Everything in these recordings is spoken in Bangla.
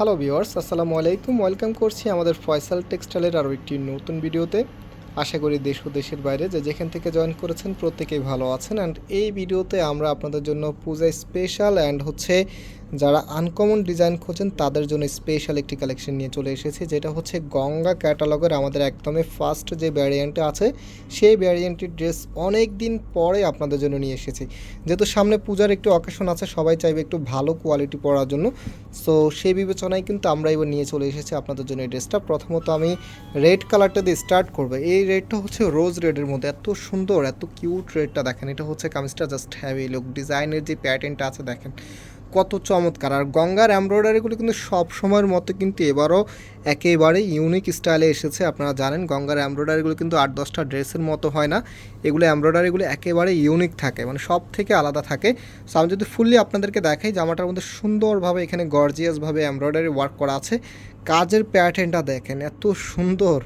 হ্যালো ভিওয়ার্স আসসালামু আলাইকুম। ওয়েলকাম করছি আমাদের ফয়সাল টেক্সটাইলের আরও একটি নতুন ভিডিওতে। আশা করি দেশ ও দেশের বাইরে যে যেখান থেকে জয়েন করেছেন প্রত্যেকেই ভালো আছেন। অ্যান্ড এই ভিডিওতে আমরা আপনাদের জন্য পূজা স্পেশাল অ্যান্ড হচ্ছে যারা আনকমন ডিজাইন খোঁজেন, তাদের জন্য স্পেশাল একটি কালেকশন নিয়ে চলে এসেছি, যেটা হচ্ছে গঙ্গা ক্যাটালগের আমাদের একদমই ফার্স্ট যে ভ্যারিয়েন্টটা আছে, সেই ভ্যারিয়েন্টের ড্রেস অনেক দিন পরে আপনাদের জন্য নিয়ে এসেছি। যেহেতু সামনে পূজার একটু অকেশন আছে, সবাই চাইবে একটু ভালো কোয়ালিটি পরার জন্য। সো সেই বিবেচনায় কিন্তু আমরা এবার নিয়ে চলে এসেছি আপনাদের জন্য এই ড্রেসটা প্রথমত আমি রেড কালারটা দিয়ে স্টার্ট করব। এই রেডটা হচ্ছে রোজ রেডের মধ্যে। এত সুন্দর, এত কিউট রেডটা দেখেন। এটা হচ্ছে কামিজটা জাস্ট হ্যাভি লুক ডিজাইনের যে প্যাটার্নটা আছে, দেখেন। কত চমৎকার। আর গঙ্গার এমব্রয়ডারিগুলো কিন্তু সব সময়ের মতো কিন্তু এবারও একেবারে ইউনিক স্টাইলে এসেছে। আপনারা জানেন, গঙ্গার এমব্রয়ডারিগুলো কিন্তু আট দশটা ড্রেসের মতো হয় না। এগুলো এমব্রয়ডারিগুলো একেবারে ইউনিক থাকে মানে সব থেকে আলাদা থাকে। সো আমি যদি ফুললি আপনাদেরকে দেখাই, জামাটার মধ্যে সুন্দরভাবে এখানে গর্জিয়াসভাবে এমব্রয়ডারি ওয়ার্ক করা আছে। কাজের প্যাটার্নটা দেখেন, এত সুন্দর।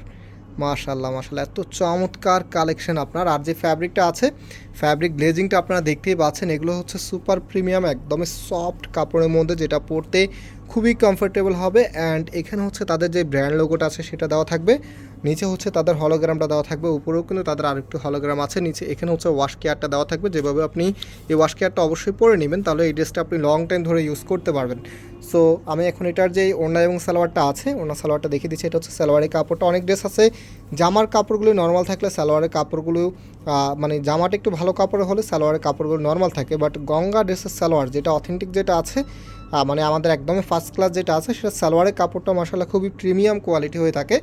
মাশাল্লাহ মাশাল্লাহ এত চমৎকার কালেকশন আপনার। আর যে ফ্যাব্রিকটা আছে ফ্যাব্রিক গ্লেজিংটা আপনারা দেখতেই পাচ্ছেন, এগুলো হচ্ছে সুপার প্রিমিয়াম একদমই সফট কাপড়ের মধ্যে যেটা পরতে খুবই কমফোর্টেবল হবে অ্যান্ড এখানে হচ্ছে তাদের যে ব্র্যান্ড লোগোটা আছে সেটা দেওয়া থাকবে। নিচে হচ্ছে তাদের হলোগ্রামটা দেওয়া থাকবে, উপরেও কিন্তু তাদের আরেকটু হলোগ্রাম আছে। নিচে এখানে হচ্ছে ওয়াশ কেয়ারটা দেওয়া থাকবে, যেভাবে আপনি এই ওয়াশ কেয়ারটা অবশ্যই পরে নেবেন, তাহলে এই ড্রেসটা আপনি লং টাইম ধরে ইউজ করতে পারবেন। সো আমি এখন এটার যে ওড়না এবং সালোয়ারটা আছে, ওড়না সালোয়ারটা দেখিয়ে দিচ্ছি, এটা হচ্ছে সালোয়ারের কাপড়টা। অনেক ড্রেস আছে, জামার কাপড়গুলো নর্মাল থাকলে সালোয়ারের কাপড়গুলো মানে জামাটা একটু ভালো কাপড় হলে সালোয়ারের কাপড়গুলো নর্মাল থাকে। বাট গঙ্গা ড্রেসের সালোয়ার, যেটা অথেন্টিক যেটা আছে মানে আমাদের একদমই ফার্স্ট ক্লাস যেটা আছে সেটা সালোয়ারের কাপড়টা মশালা খুবই প্রিমিয়াম কোয়ালিটি হয়ে থাকে।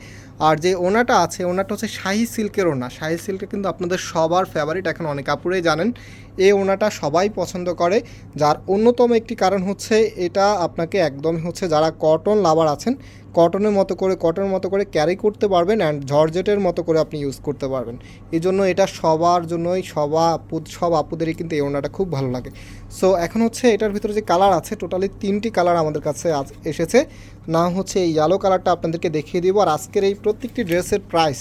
আর যে ওনাটা আছে, ওনাটা হচ্ছে শাহি সিল্কের ওনা শাহি সিল্কের কিন্তু আপনাদের সবার ফেভারিট এখন অনেক কাপড়েই জানেন। এই ওনাটা সবাই পছন্দ করে। যার অন্যতম একটি কারণ হচ্ছে, এটা আপনাকে একদমই হচ্ছে যারা কটন লাভার আছেন কটনের মতো করে কটনের মতো করে ক্যারি করতে পারবেন অ্যান্ড জর্জেটের মতো করে আপনি ইউজ করতে পারবেন। এই জন্য এটা সবার জন্যই, সবা সব আপুদেরই কিন্তু এই ওনাটা খুব ভালো লাগে। সো এখন হচ্ছে এটার ভিতরে যে কালার আছে টোটালি তিনটি কালার আমাদের কাছে এসেছে। নাম হচ্ছে এই ইয়েলো কালারটা আপনাদেরকে দেখিয়ে দিব। আর আজকের এই প্রত্যেকটি ড্রেসের প্রাইস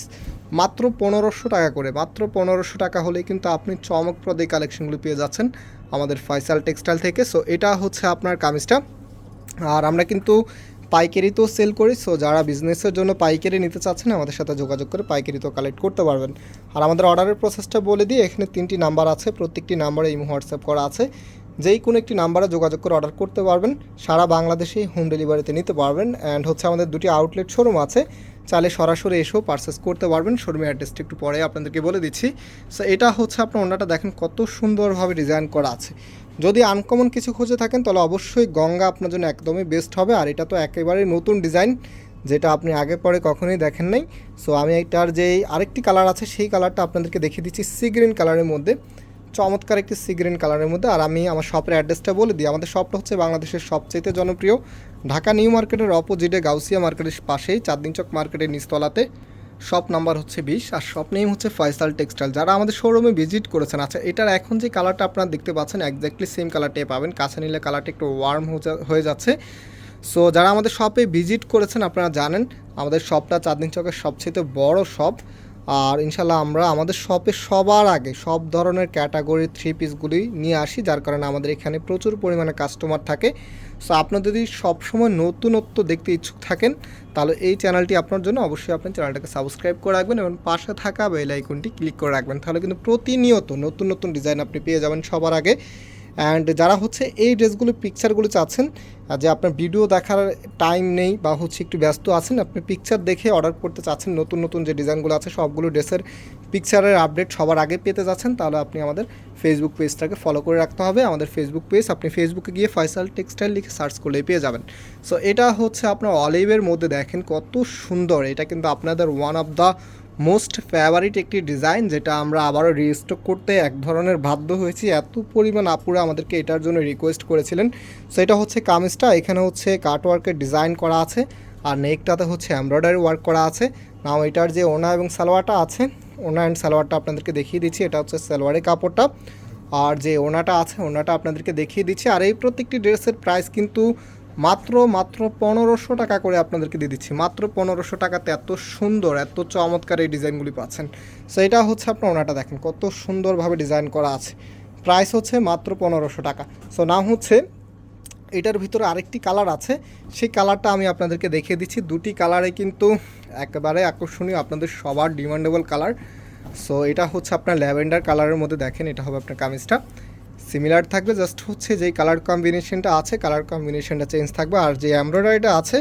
মাত্র পনেরোশো টাকা করে। মাত্র পনেরোশো টাকা হলেই কিন্তু আপনি চমকপ্রদ এই কালেকশনগুলো পেয়ে যাচ্ছেন আমাদের ফয়সাল টেক্সটাইল থেকে। সো এটা হচ্ছে আপনার কামিজটা। আর আমরা কিন্তু পাইকারিতেও সেল করি সো যারা বিজনেসের জন্য পাইকারি নিতে চাচ্ছেন আমাদের সাথে যোগাযোগ করে পাইকারি তো কালেক্ট করতে পারবেন। আর আমাদের অর্ডারের প্রসেসটা বলে দিই, এখানে তিনটি নাম্বার আছে, প্রত্যেকটি নাম্বারে ইমো হোয়াটসঅ্যাপ করা আছে। যেই কোনো একটি নাম্বারে যোগাযোগ করে অর্ডার করতে পারবেন, সারা বাংলাদেশেই হোম ডেলিভারিতে নিতে পারবেন অ্যান্ড হচ্ছে আমাদের দুটি আউটলেট শোরুম আছে, চাইলে সরাসরি এসেও পারচেস করতে পারবেন শোরুমের অ্যাড্রেসটা একটু পরে আপনাদেরকে বলে দিচ্ছি। সো এটা হচ্ছে আপনার ওনাটা দেখেন কত সুন্দরভাবে ডিজাইন করা আছে। যদি আনকমন কিছু খুঁজে থাকেন, তাহলে অবশ্যই গঙ্গা আপনার জন্য একদমই বেস্ট হবে। আর এটা তো একেবারে নতুন ডিজাইন যেটা আপনি আগে পরে কখনোই দেখেন নাই। সো আমি এটার যে আরেকটি কালার আছে, সেই কালারটা আপনাদেরকে দেখিয়ে দিচ্ছি সি গ্রিন কালারের মধ্যে। চমৎকার একটি সি গ্রিন কালারের মধ্যে। আর আমি আমার শপের অ্যাড্রেসটা বলে দিই, আমাদের শপটা হচ্ছে বাংলাদেশের সবচেয়ে জনপ্রিয় ঢাকা নিউ মার্কেটের অপোজিটে গাউসিয়া মার্কেটের পাশেই চাঁদদিন চক মার্কেটের নিচতলাতে। শপ নাম্বার হচ্ছে বিশ, আর শপ নেম হচ্ছে ফয়সাল টেক্সটাইল যারা আমাদের শোরুমে ভিজিট করেছেন আচ্ছা এটার এখন যে কালারটা আপনারা দেখতে পাচ্ছেন একজাক্টলি সেম কালারটাই পাবেন। কাছে নিলে কালারটা একটু ওয়ার্ম হয়ে যাচ্ছে। সো যারা আমাদের শপে ভিজিট করেছেন, আপনারা জানেন, আমাদের শপটা চাঁদনি চকের সবচেয়ে বড় শপ আর ইনশাল্লাহ আমরা আমাদের শপে সবার আগে সব ধরনের ক্যাটাগরির থ্রি পিসগুলি নিয়ে আসি, যার কারণে আমাদের এখানে প্রচুর পরিমাণে কাস্টমার থাকে। সো আপনার যদি সবসময় নতুনত্ব দেখতে ইচ্ছুক থাকেন, তাহলে এই চ্যানেলটি আপনার জন্য অবশ্যই আপনি চ্যানেলটাকে সাবস্ক্রাইব করে রাখবেন এবং পাশে থাকা বেল আইকনটি ক্লিক করে রাখবেন। তাহলে কিন্তু প্রতিনিয়ত নতুন নতুন ডিজাইন আপনি পেয়ে যাবেন সবার আগে। অ্যান্ড যারা হচ্ছে এই ড্রেসগুলো পিকচারগুলো চাচ্ছেন যে আপনার ভিডিও দেখার টাইম নেই বা হচ্ছে একটু ব্যস্ত আছেন, আপনি পিকচার দেখে অর্ডার করতে চাচ্ছেন, নতুন নতুন যে ডিজাইনগুলো আছে, সবগুলো ড্রেসের পিকচারের আপডেট সবার আগে পেতে যাচ্ছেন, তাহলে আপনি আমাদের ফেসবুক পেজটাকে ফলো করে রাখতে হবে। আমাদের ফেসবুক পেজ আপনি ফেসবুকে গিয়ে ফয়সাল টেক্সটাইল লিখে সার্চ করলেই পেয়ে যাবেন। সো এটা হচ্ছে আপনার অলিভের মধ্যে দেখেন কত সুন্দর, এটা কিন্তু আপনাদের one of the most favourite একটি ডিজাইন যেটা আমরা আবারও রিস্টক করতে এক ধরনের বাধ্য হয়েছি। এত পরিমাণ আপুরা আমাদেরকে এটার জন্য রিকোয়েস্ট করেছিলেন। সো এটা হচ্ছে কামিজটা, এখানে হচ্ছে কাটওয়ার্কের ডিজাইন করা আছে আর নেকটাতে হচ্ছে এমব্রয়ডারি ওয়ার্ক করা আছে। নাও এটার যে ওনা এবং সালোয়ারটা আছে, ওনা অ্যান্ড সালোয়ারটা আপনাদেরকে দেখিয়ে দিচ্ছি। এটা হচ্ছে সালোয়ারের কাপড়টা। আর যে ওনাটা আছে, ওনাটা আপনাদেরকে দেখিয়ে দিচ্ছি। আর এই প্রত্যেকটি ড্রেসের প্রাইস কিন্তু মাত্র মাত্র পনেরোশো টাকা করে আপনাদেরকে দিয়ে দিচ্ছি। মাত্র পনেরোশো টাকাতে এত সুন্দর, এত চমৎকার এই ডিজাইনগুলি পাচ্ছেন। সো এটা হচ্ছে আপনার ওনাটা দেখেন, কত সুন্দরভাবে ডিজাইন করা আছে। প্রাইস হচ্ছে মাত্র পনেরোশো টাকা। সো নাম হচ্ছে, এটার ভিতরে আরেকটি কালার আছে। সেই কালারটা আমি আপনাদেরকে দেখিয়ে দিচ্ছি। দুটি কালারে কিন্তু একেবারে আকর্ষণীয়, আপনাদের সবার ডিমান্ডেবল কালার। সো এটা হচ্ছে আপনার ল্যাভেন্ডার কালারের মধ্যে দেখেন, এটা হবে আপনার কামিজটা। সিমিলার থাকবে জাস্ট হচ্ছে যেই কালার কম্বিনেশনটা আছে কালার কম্বিনেশনটা চেঞ্জ থাকবে, আর যে এমব্রয়ডারিটা আছে,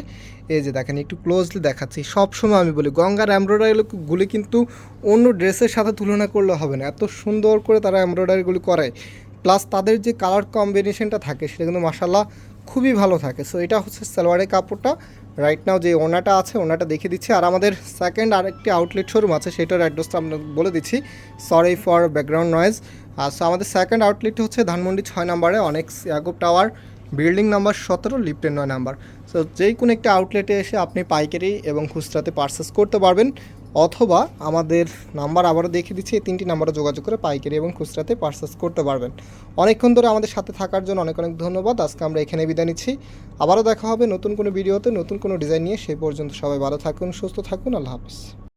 এই যে দেখেন একটু ক্লোজলি দেখাচ্ছি, সবসময় আমি বলি, গঙ্গার এমব্রয়ডারিগুলি কিন্তু অন্য ড্রেসের সাথে তুলনা করলে হবে না, এত সুন্দর করে তারা এমব্রয়ডারিগুলি করে প্লাস তাদের যে কালার কম্বিনেশনটা থাকে, সেটা কিন্তু মাসাল্লাহ খুবই ভালো থাকে সো এটা হচ্ছে সালোয়ারের কাপড়টা রাইট নাও যে ওনাটা আছে, ওনাটা দেখিয়ে দিচ্ছি। আর আমাদের সেকেন্ড আরেকটি আউটলেট শোরুম আছে, সেটার অ্যাড্রেসটা আমরা বলে দিচ্ছি। সরি ফর ব্যাকগ্রাউন্ড নয়েজ আর সো আমাদের সেকেন্ড আউটলেট হচ্ছে ধানমন্ডি ছয় নম্বরে অনেক ইয়াকুব টাওয়ার বিল্ডিং নাম্বার সতেরো লিফটের নয় নাম্বার সো যে কোনো একটা আউটলেটে এসে আপনি পাইকারি এবং খুচরাতে পারচেস করতে পারবেন। অথবা আমাদের নাম্বার আবারও দেখিয়ে দিচ্ছি, এই তিনটি নাম্বারে যোগাযোগ করে পাইকারি এবং খুচরাতে পারচেস করতে পারবেন। অনেকক্ষণ ধরে আমাদের সাথে থাকার জন্য অনেক অনেক ধন্যবাদ। আজকে আমরা এখানে বিদায় নিচ্ছি। আবারও দেখা হবে নতুন কোনো ভিডিওতে, নতুন কোনো ডিজাইন নিয়ে। সেই পর্যন্ত সবাই ভালো থাকুন, সুস্থ থাকুন। আল্লাহ হাফিজ।